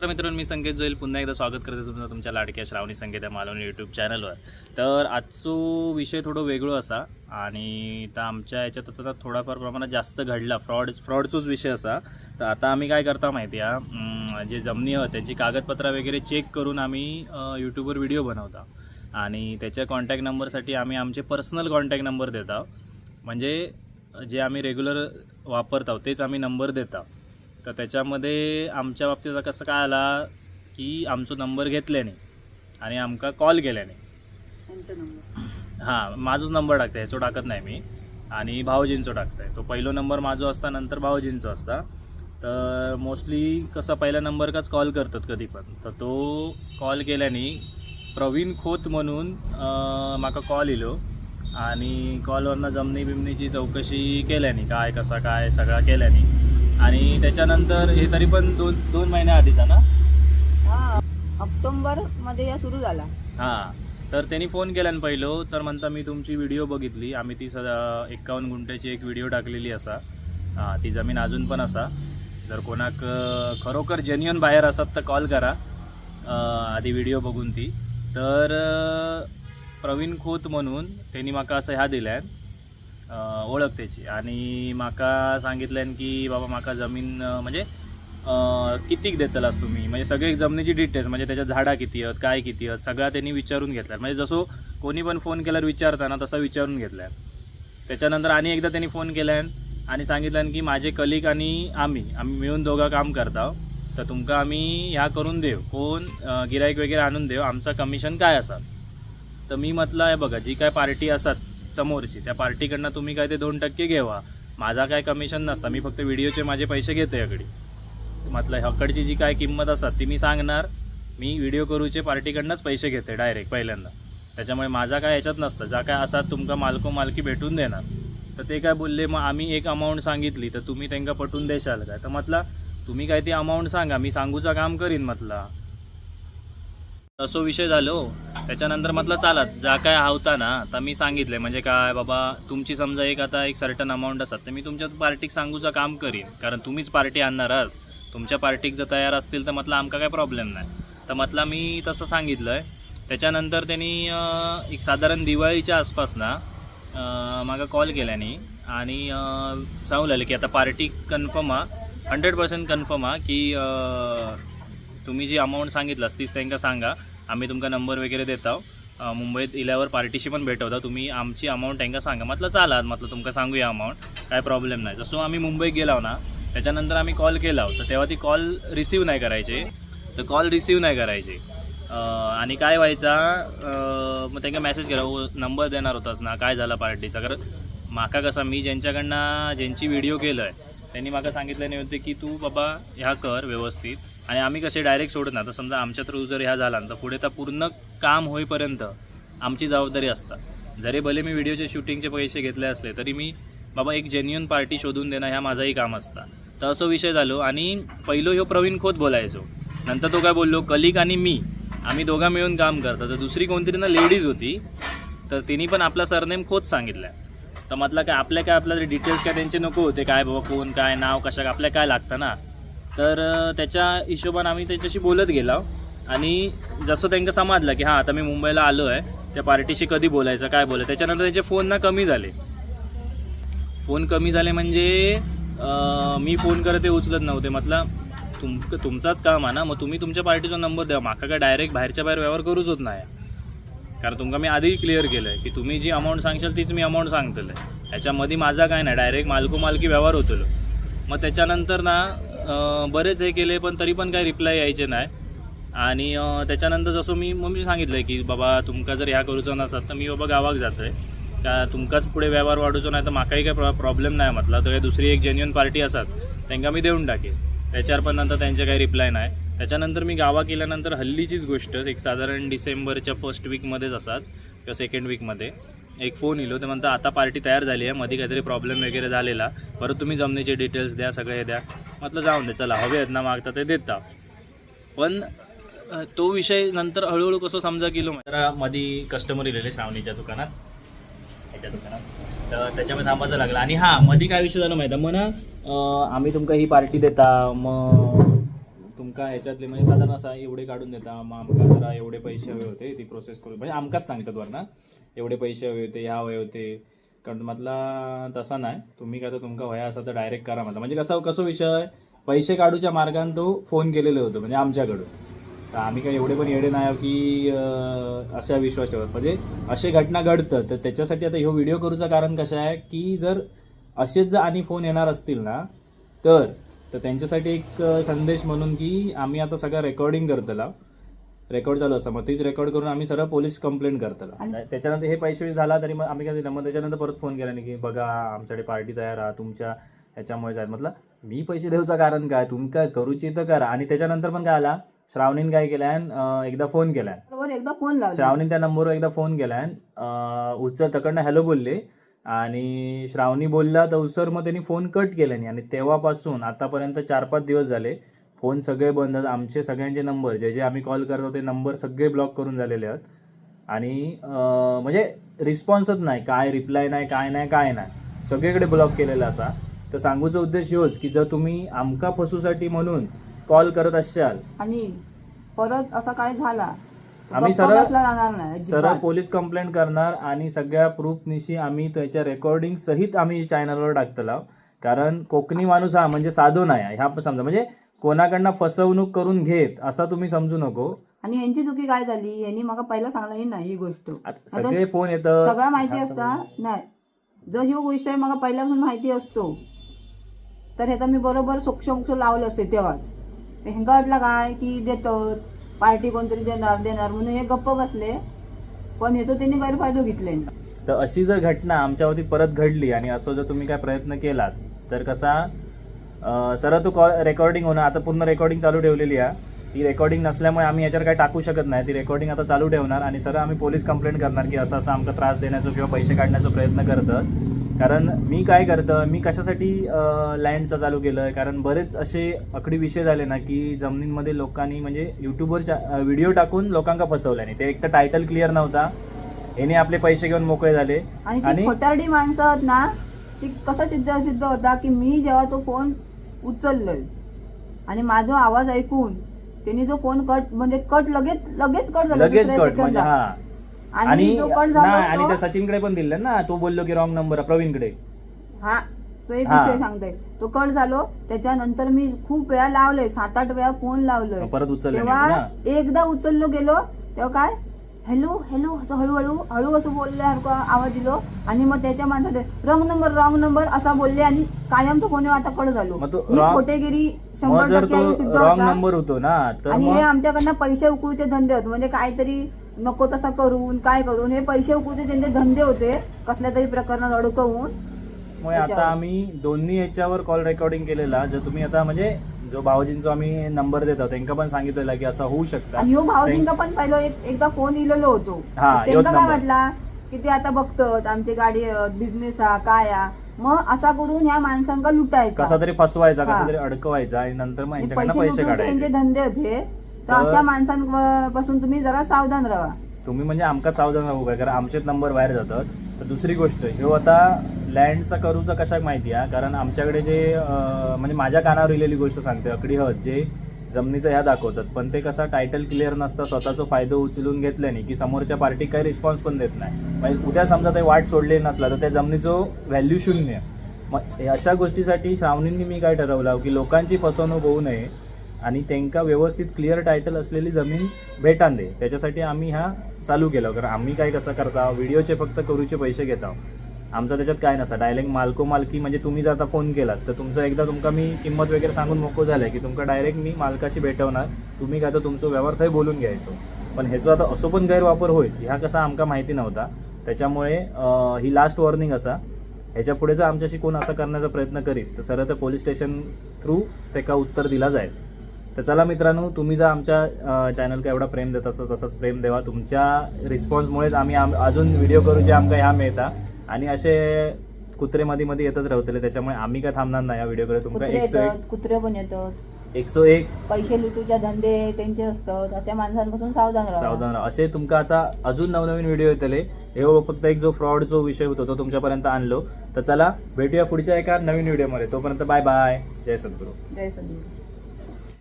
तर मित्रांनो मी संकेत जोईल. पुन्हा एकदा स्वागत करते तुमचं तुमच्या लाडक्या श्रावणी संकेत या मालवणी यूट्यूब चॅनलवर तर आजचो विषय थोडो वेगळो असा आणि तर आमच्या याच्यात आता थोडाफार प्रमाणात जास्त घडला. फ्रॉड फ्रॉडचोच विषय असा. तर आता आम्ही काय करता माहिती आहे जे जमनी आहोत त्याची कागदपत्रं वगैरे चेक करून आम्ही यूट्यूबवर व्हिडिओ बनवता. आणि त्याच्या कॉन्टॅक्ट नंबरसाठी आम्ही आमचे पर्सनल कॉन्टॅक्ट नंबर देतो. म्हणजे जे आम्ही रेग्युलर वापरतो तेच आम्ही नंबर देता. तर त्याच्यामध्ये आमच्या बाबतीत कसं काय आला की आमचो नंबर घेतल्याने आणि आमका कॉल केल्याने. हां माझोच नंबर टाकता ह्याचो टाकत नाही मी. आणि भाऊजींचो टाकताय. तो पहिलो नंबर माझो असता नंतर भाऊजींचो असता. तर मोस्टली कसं पहिल्या नंबरकाच कॉल करतात कधी पण. तर तो कॉल केल्याने प्रवीण खोत म्हणून माका कॉल इलो आणि कॉलवरनं जमनी बिमनीची चौकशी केल्याने काय कसा काय सगळा केल्याने. आणि त्याच्यानंतर हे तरी पण दोन दोन महिन्या आधीचा ना? हा ऑक्टोबरमध्ये या सुरू झाला. हां तर त्यांनी फोन केल्यान पहिलो तर म्हणता मी तुमची व्हिडिओ बघितली. आम्ही ती सदा एक्कावन्न गुंठ्याची एक व्हिडिओ टाकलेली असा. हां ती जमीन अजून पण असा. जर कोणाक खरोखर जेन्युअन बाहेर असत तर कॉल करा. आधी व्हिडिओ बघून ती. तर प्रवीण खोत म्हणून त्यांनी म्हाका असं ह्या दिल्यान अं, ओळख त्याची आणि म्हाका सांगितल्यान की बाबा म्हाका जमीन म्हणजे कितीक देतलास तुम्ही? म्हणजे सगळे जमिनीची डिटेल्स म्हणजे त्याच्या झाडा किती आहेत काय किती आहेत सगळा त्यांनी विचारून घेतल्या म्हणजे जसं कोणी पण फोन केल्यावर विचारताना तसा विचारून घेतल्या त्याच्यानंतर आणि एकदा त्यांनी फोन केल्यान आणि सांगितल्यान की माझे कलिक आणि आम्ही आम्ही मिळून दोघं काम करता तर तुमका आम्ही ह्या करून देव कोण गिरायक वगैरे आणून देव आमचा कमिशन काय असा तर मी म्हटलं आहे बघा जी काय पार्टी असतात समोरची. त्या पार्टीकडनं तुम्ही काय ते दोन टक्के घेवा. माझा काय कमिशन नसता. मी फक्त व्हिडिओचे माझे पैसे घेते याकडे. म्हटलं हकडची जी काय किंमत असतात ती मी सांगणार. मी व्हिडिओ करूचे पार्टीकडनंच पैसे घेते डायरेक्ट पहिल्यांदा. त्याच्यामुळे माझा काय याच्यात नसतं. ज्या काय असतात तुमका मालको मालकी भेटून देणार. तर ते काय बोलले मग आम्ही एक अमाऊंट सांगितली तर तुम्ही त्यांना पटवून देशाल काय? तर म्हटलं तुम्ही काय ती अमाऊंट सांगा. मी सांगूचा काम करीन म्हटलं असो विषय झालो. त्याच्यानंतर म्हटलं चालत जा काय हावता ना. आता मी सांगितलं म्हणजे काय बाबा तुमची समजा एक आता एक सर्टन अमाऊंट असतात तर मी तुमच्या पार्टीक सांगूचं काम करीन. कारण तुम्हीच पार्टी आणणार आहात तुमच्या पार्टीक जर तयार असतील तर म्हटलं आमका काय प्रॉब्लेम नाही. तर म्हटलं मी तसं सांगितलं आहे त्याच्यानंतर त्यांनी एक साधारण दिवाळीच्या आसपास ना अं, मागा कॉल केल्याने आणि अं, सांगू लागले की आता पार्टी कन्फर्म हा हंड्रेड पर्सेंट कन्फर्म हा की तुम्ही जी अमाऊंट सांगितलास तीच त्यांना सांगा. आम्ही तुमका नंबर वगैरे देता अं, मुंबईत इल्यावर पार्टीशी पण भेटवता तुम्ही आमची अमाऊंट त्यांना सांगा. म्हटलं चालात म्हटलं तुमका सांगूया अमाऊंट काय प्रॉब्लेम नाही. जसं आम्ही मुंबईत गेलो ना त्याच्यानंतर आम्ही कॉल केला तर तेव्हा ती कॉल रिसीव नाही करायचे. तर कॉल रिसीव नाही करायचे. आणि काय व्हायचा मग त्यांना मेसेज केला नंबर देणार होतास ना. काय झाला पार्टीचा? कारण माका कसा मी ज्यांच्याकडनं ज्यांची व्हिडिओ केलं आहे त्यांनी माका सांगितलं नाही होते की तू बाबा ह्या कर व्यवस्थित. आणि आम्ही कसे डायरेक्ट सोडत ना तर समजा आमच्या थ्रू जर ह्या झाला ना तर पुढे तर पूर्ण काम होईपर्यंत आमची जबाबदारी असतात. जरी भले मी व्हिडिओचे शूटिंगचे पैसे घेतले असले तरी मी बाबा एक जेन्युन पार्टी शोधून देणं ह्या माझाही काम असता. तर असं विषय झालो आणि पहिलो ह्यो प्रवीण खोत बोलायचो. नंतर तो काय बोललो कलिक आणि मी आम्ही दोघा मिळून काम करतो. तर दुसरी कोणतरी ना लेडीज होती तर तिने पण आपला सरनेम खोत सांगितला. तर म्हटलं काय आपल्या काय आपल्या डिटेल्स काय त्यांचे नको होते काय बाबा कोण काय नाव कशा आपल्या काय लागतं ना? तर त्याच्या हिशोबाने आम्ही त्याच्याशी बोलत गेलो. आणि जसं त्यांना समजलं की हां आता मी मुंबईला आलो आहे. त्या पार्टीशी कधी बोलायचं काय बोलायचं? त्याच्यानंतर त्याचे फोन ना कमी झाले. फोन कमी झाले म्हणजे मी फोन करत ते उचलत नव्हते. म्हटलं तुम तुमचाच काम आहे ना. मग तुम्ही तुमच्या पार्टीचा नंबर द्या. माका काय डायरेक्ट बाहेरच्या बाहेर व्यवहार करूच होत नाही. कारण तुमका मी आधी क्लिअर केलं आहे की तुम्ही जी अमाऊंट सांगशाल तीच मी अमाऊंट सांगतलं आहे ह्याच्यामध्ये माझा काय नाही. डायरेक्ट मालको मालकी व्यवहार होतलो. मग त्याच्यानंतर ना बरेच हे केले पण तरी पण काही रिप्लाय यायचे नाही. आणि त्याच्यानंतर जसं मी मम्मी सांगितलं की बाबा तुमका जर ह्या करूचो नसत तर मी बाबा गावाक जातो आहे का तुमकाच पुढे व्यवहार वाढूचो नाही तर म्हाकाही काही प्रॉ प्रॉब्लेम नाही म्हटलं. तर दुसरी एक जेन्युअन पार्टी असतात त्यांना मी देऊन टाकेन त्याच्यावर पण नंतर त्यांचे काही रिप्लाय नाही. त्याच्यानंतर मी गावा केल्यानंतर हल्लीचीच गोष्ट एक साधारण डिसेंबरच्या फर्स्ट वीकमध्येच असतात किंवा सेकंड वीकमध्ये एक फोन येलो ते म्हणता आता पार्टी तयार झाली आहे मध्ये काहीतरी प्रॉब्लेम वगैरे झालेला. परत तुम्ही जमिनीचे डिटेल्स द्या सगळे द्या. म्हटलं जाऊन दे चला हवे आहेत ना मागता ते देता. पण तो विषय नंतर हळूहळू कसं समजा गेलो जरा मध्ये कस्टमर इलेले श्रावणीच्या दुकानात. ह्याच्या दुकानात. तर त्याच्यामध्ये थांबायचं लागलं. आणि हां मध्ये काय विषय झाला माहिती मग ना आम्ही तुमका ही पार्टी देता मग तुमका ह्याच्यातले म्हणजे साधारण असा एवढे काढून देता मग आमका जरा एवढे पैसे हवे होते ती प्रोसेस करू म्हणजे आमकाच सांगतात वरना एवढे पैसे हवे होते ह्या हवे होते. कारण म्हटला तसा नाही. तुम्ही काय तर तुमका वया असा तर डायरेक्ट करा म्हटलं. म्हणजे कसा कसं विषय पैसे काढूच्या मार्गाने तो फोन केलेलो होतो म्हणजे आमच्याकडून. तर आम्ही काही एवढे पण येडे नाही आहो की अशा विश्वास ठेवत. म्हणजे असे घटना घडतं तर त्याच्यासाठी आता ह्यो व्हिडिओ करूचं कारण कसं आहे की जर असेच जर आणि फोन येणार असतील ना तर तर त्यांच्यासाठी एक संदेश म्हणून की आम्ही आता सगळं रेकॉर्डिंग करतला रेकॉर्ड चालू असतं. मग तीच रेकॉर्ड करून आम्ही सरळ पोलीस कंप्लेंट करतला त्याच्यानंतर हे पैसे वीस झाला तरी मग आम्ही काय दिलं मग त्याच्यानंतर परत फोन केला नाही की बघा आमच्याकडे पार्टी तयार आहे. तुमच्या ह्याच्यामुळे जाय म्हटलं मी पैसे देऊचं कारण काय? तुम्ही काय करूची तर करा. आणि त्याच्यानंतर पण काय आला? श्रावणीन काय केल्यान अं, एकदा फोन केलाय एकदा फोन लावला. श्रावणी त्या नंबरवर एकदा फोन केलाय अं, उचल तकडनं हॅलो बोलले. आणि श्रावणी बोलला तर उसर मग त्यांनी फोन कट केल्याने आणि तेव्हापासून आतापर्यंत चार पाच दिवस झाले फोन सगळे बंद आहेत. आमचे सगळ्यांचे नंबर जे जे आम्ही कॉल करतो ते नंबर सगळे ब्लॉक करून झालेले आहेत. आणि म्हणजे रिस्पॉन्सच नाही. काय रिप्लाय नाही काय नाही काय नाही. सगळीकडे ब्लॉक केलेला असा. तर सांगूचा उद्देश योच की जर तुम्ही आमका फसूसाठी म्हणून कॉल करत असाल. आणि परत असा काय झाला आम्ही सरळ- बसला जाणार नाही सरळ अजिबात. पोलीस कंप्लेंट करणार आणि सगळ्या प्रूफनिशी आम्ही त्याच्या रेकॉर्डिंग सहित आम्ही चॅनलवर टाकतला. कारण कोकणी माणूस हा म्हणजे साधो नाही आहे. ह्या पण समजा म्हणजे कोणाकडनं फसवणूक करून घेत असा तुम्ही समजू नको. आणि यांची चुकी काय झाली? यांनी मला पहिला सांगली नाही ही गोष्ट. आता सगळे फोन येतं सगळं माहिती असता? नाही. जर ह्यो विषय मला पहिल्यापासून माहिती असतो. तर ह्याचा मी बरोबर सोक्ष मोक्ष लावलं असते तेव्हाच. ते ह्यांका वाटलं काय? की देतात. पार्टी कोणतरी देणार देणार म्हणून हे गप्प बसले. पण याचं त्यांनी गैरफायदा घेतले. तर अशी जर घटना आमच्यावरती परत घडली आणि असं जर तुम्ही काय प्रयत्न केलात तर कसा सर सरळ तो कॉल रेकॉर्डिंग होणं आता पूर्ण रेकॉर्डिंग चालू ठेवलेली आहे. ती रेकॉर्डिंग नसल्यामुळे आम्ही याच्यावर काय टाकू शकत नाही. ती रेकॉर्डिंग आता चालू ठेवणार आणि सरळ आम्ही पोलीस कंप्लेंट करणार की असं असं आमचा त्रास देण्याचा किंवा पैसे काढण्याचा प्रयत्न करतं कारण मी काय करतं मी कशासाठी लँडचं चालू केलं आहे कारण बरेच असे आकडी विषय झाले ना की जमिनींमध्ये लोकांनी म्हणजे यूट्यूबवर व्हिडिओ टाकून लोकांका फसवल्याने ते एक तर टायटल क्लिअर नव्हता. याने आपले पैसे घेऊन मोकळे झाले. आणि खोटारडी माणसं आहेत ना ती कसं सिद्ध सिद्ध होता की मी जेव्हा तो फोन उचललोय आणि माझा आवाज ऐकून त्यांनी जो फोन कट म्हणजे कट लगेच लगेच कट झाला लगेच कट म्हणजे आणि आणि जो कट नाही, झाला आणि तो- त्या सचिनकडे पण दिलं ना तो बोललो की रॉंग नंबर प्रवीणकडे. हा तो एक हा. विषय सांगतोय. तो कट झालो त्याच्यानंतर मी खूप वेळा लावले सात आठ वेळा फोन लावलोय. मग परत उचलले तेव्हा ना? एकदा उचललो गेलो तेव्हा काय? हॅलो हॅलो असं हळूहळू हळू असं बोलल्यासारखं आवाज दिलो आणि मग त्याच्या माणसाने रॉंग नंबर रॉंग नंबर असा बोलले आणि कायमचा फोन आता कट झालो. मग तो ही wrong- खोटेगिरी मग शंभर जर टक्के सिद्ध रॉंग होता. नंबर होतो ना तर आणि हे मग? आमच्याकडनं पैसे उकळूचे धंदे होते म्हणजे काहीतरी नको तसा करून काय करून हे पैसे उकळूचे त्यांचे धंदे होते कसल्या तरी प्रकरणात अडकवून. मग आता आम्ही दोन्ही याच्यावर कॉल रेकॉर्डिंग केलेला. जर तुम्ही आता म्हणजे जो भाऊजींचा आम्ही नंबर देतो त्यांना पण सांगितलेला की असं होऊ शकतं. आणि ह्यो भाऊजींका पण पहिलं एक एकदा फोन इलेलो होतो. हा, त्यांना काय नंबर. वाटला? की ते आता बघतात आमची गाडी बिझनेस हा काय हा. मग असा करून ह्या माणसांका लुटायचा. कसा तरी फसवायचा हा. कसा तरी अडकवायचा आणि नंतर मग यांच्याकडनं पैसे काढायचे. धंदे होते तर अशा माणसांपासून तुम्ही जरा सावधान राहा. तुम्ही म्हणजे आमका सावधान राहू काय? कारण आमचेच नंबर बाहेर जातात. तर दुसरी गोष्ट ह्यो आता लँडचा करूचा कशाक माहिती आहे? कारण आमच्याकडे जे म्हणजे माझ्या कानावर इलेली गोष्ट सांगते अकडी हत जे जमिनीचं ह्या दाखवतात. पण ते कसा टायटल क्लिअर नसता स्वतःचा फायदा उचलून घेतल्याने की समोरच्या पार्टी काही रिस्पॉन्स पण देत नाही. म्हणजे उद्या समजा ते वाट सोडले नसला तर त्या जमिनीचं व्हॅल्यू शून्य. मग अशा गोष्टीसाठी श्रावणींनी मी काय ठरवलं की लोकांची फसवणूक होऊ नये आणि त्यांका व्यवस्थित क्लिअर टायटल असलेली जमीन भेटान दे. त्याच्यासाठी आम्ही हा चालू केलं. कारण आम्ही काय कसं करता? व्हिडिओचे फक्त करूचे पैसे घेता. आमचं त्याच्यात काय नसतं. डायरेक्ट मालको मालकी म्हणजे तुम्ही जर आता फोन केलात तर तुमचं एकदा तुमका मी किंमत वगैरे सांगून मोको झालं की तुमका डायरेक्ट मी मालकाशी भेटवणार. तुम्ही काय तर तुमचं व्यवहार थंय बोलून घ्यायचो. पण ह्याचा आता असो पण गैरवापर होईल. ह्या कसा आमका माहिती नव्हता. त्याच्यामुळे ही लास्ट वॉर्निंग असा. ह्याच्या पुढे जर आमच्याशी कोण असा करण्याचा प्रयत्न करीत तर सरळ तर पोलीस स्टेशन थ्रू त्याका उत्तर दिला जाईल. तर चला मित्रांनो तुम्ही जर आमच्या चॅनलका एवढा प्रेम देत असता तसंच प्रेम देवा. तुमच्या रिस्पॉन्समुळेच आम्ही आम- अजून व्हिडिओ करूचे आमका ह्या मिळता. आणि असे कुत्रे मध्ये मध्ये येतच राहतले त्याच्यामुळे आम्ही काय थांबणार नाही या व्हिडिओकडे तुमका एकशे येतात कुत्रे पण येतात. एक एकशे एक पैसे लुटूच्या धंदे त्यांचे असतात. अशा माणसांपासून सावधान राहा. सावधान राहा. असे तुमका आता अजून नवनवीन व्हिडिओ येतले. हे फक्त एक जो फ्रॉड जो विषय होतो तो तुमच्यापर्यंत आणलो. तर चला भेटूया पुढच्या एका नवीन व्हिडिओमध्ये तोपर्यंत बाय बाय जय सद्गुरू. जय सद्गुरू.